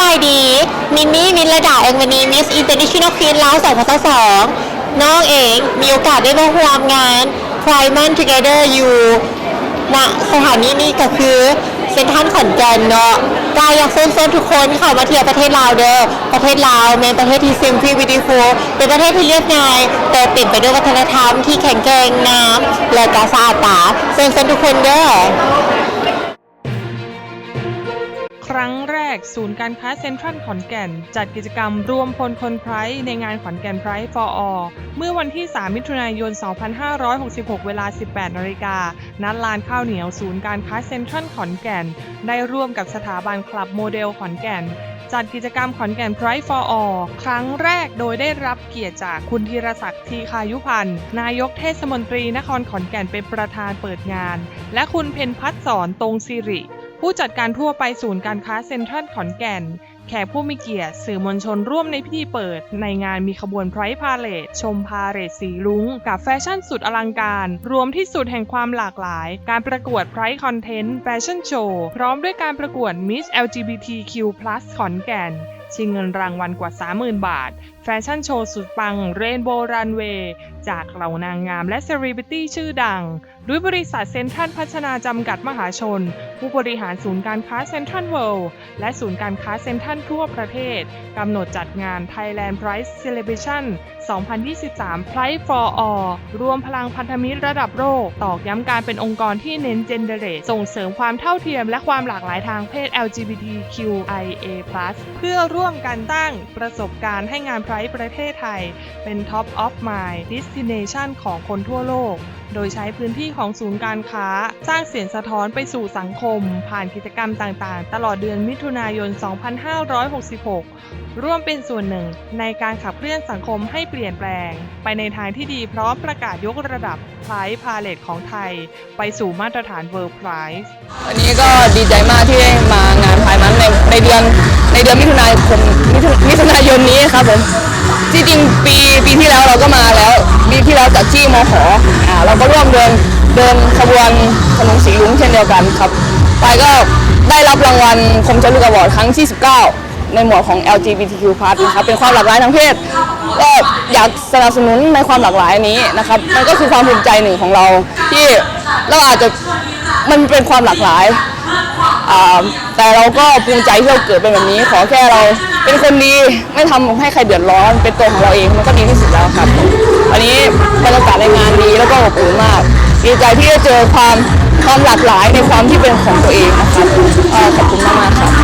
บายดี มินนี่มินระดาเองวันนี้มิสอินเตอร์เนชั่นแนลควีนลาว2022น้องเองมีโอกาสได้มาร่วมงาน Prime Together You ณสถานีนี้ก็คือเซ็นทรัลขอนแก่นเนาะกายอยากเชิญชวนทุกคนเข้ามาเที่ยวประเทศลาวเด้อ ประเทศลาวเป็นประเทศที่ซิมพีวิดีโฟเป็นประเทศที่เรียบง่าย แต่เต็มไปด้วยวัฒนธรรมที่แข็งแกร่งน้ำและกาสะอาดตาเชิญชวนทุกคนเด้อ รั้งแรกศูนย์การค้าเซ็นทรัลขอนแก่น จัดกิจกรรมรวมพลคนไพร์ในงานขอนแก่นไพร์ for all เมื่อวันที่ 3 มิถุนายน 2566 เวลา 18นาฬิกาณลานข้าวเหนียวศูนย์การค้าเซ็นทรัลขอนแก่น ได้ร่วมกับสถาบันคลับโมเดลขอนแก่น จัดกิจกรรมขอนแก่น Pride for All ครั้งแรกโดยได้รับเกียรติจากคุณธีรศักดิ์ทีคายุพันธ์นายกเทศมนตรีนครขอนแก่นเป็นประธานเปิดงาน และคุณเพนพัฒน์สอนตรงสิริ ผู้จัดการทั่วไปศูนย์การค้าเซ็นทรัลขอนแก่น แขกผู้มีเกียรติสื่อมวลชนร่วมในพิธีเปิด ในงานมีขบวนไพร์พาเลทชมพาเหรดสีลุ้ง กับแฟชั่นสุดอลังการ รวมที่สุดแห่งความหลากหลาย การประกวดไพร์คอนเทนต์แฟชั่นโชว์พร้อมด้วยการประกวด Miss LGBTQ+ ขอนแก่นชิงเงินรางวัลกว่า 30,000 บาท แฟชั่นโชว์สุดปังเรนโบว์รันเวย์จากเหล่านางงามและเซเลบริตี้ชื่อดัง ด้วยบริษัทเซ็นทรัลพัฒนาจำกัดมหาชน ผู้บริหารศูนย์การค้าเซ็นทรัลเวิลด์และศูนย์การค้าเซ็นทรัลทั่วประเทศ กำหนดจัดงาน Thailand Prize Celebration 2023 Prize for All รวมพลังพันธมิตรระดับโลก ตอกย้ำการเป็นองค์กรที่เน้น Gender ส่งเสริมความเท่าเทียมและความหลากหลายทางเพศ LGBTQIA+ เพื่อร่วมกันตั้งประสบการณ์ให้งาน Pride ประเทศไทย เป็น Top of Mind Destination ของคนทั่วโลก โดยใช้พื้นที่ของศูนย์การค้า สร้างเสียงสะท้อนไปสู่สังคม ผ่านกิจกรรมต่างๆ ตลอดเดือนมิถุนายน 2566 ร่วมเป็นส่วนหนึ่งในการขับเคลื่อนสังคมให้เปลี่ยนแปลง ไปในทางที่ดีพร้อมประกาศยกระดับไพร์พาเลตของไทย ไปสู่มาตรฐาน World Prize วันนี้ก็ดีใจมากที่ได้มางานพายมันในในเดือนในเดือนมิถุนายนมิถุมิถุนายนนี้ครับผมที่จริงปีปีที่แล้วเราก็มาแล้วปีที่แล้วจัดที่มขอ่าเราก็ร่วมเดิน เดินขบวนขนมสีลุ้งเช่นเดียวกันครับไปายก็ได้รับรางวัลคมชลุกอวอร์ดครั้งที่ 19 ในหมวดของ LGBTQ+ นะครับเป็นความหลากหลายทางเพศก็อยากสนับสนุนในความหลากหลายนี้นะครับมันก็คือความภูมิใจหนึ่งของเรา ที่เราอาจจะมันเป็นความหลากหลายอ่าแต่เราก็ภูมิใจที่เราเกิดเป็นแบบนี้ ขอแค่เราเป็นคนดีไม่ทำให้ใครเดือดร้อน เป็นตัวของเราเองมันก็ดีที่สุดแล้วครับวันนี้บรรยากาศในงานดีแล้วก็อบอุ่นมาก ดีใจที่ได้เจอความความหลากหลายในความที่เป็นของตัวเองนะคะขอบคุณมากๆค่ะ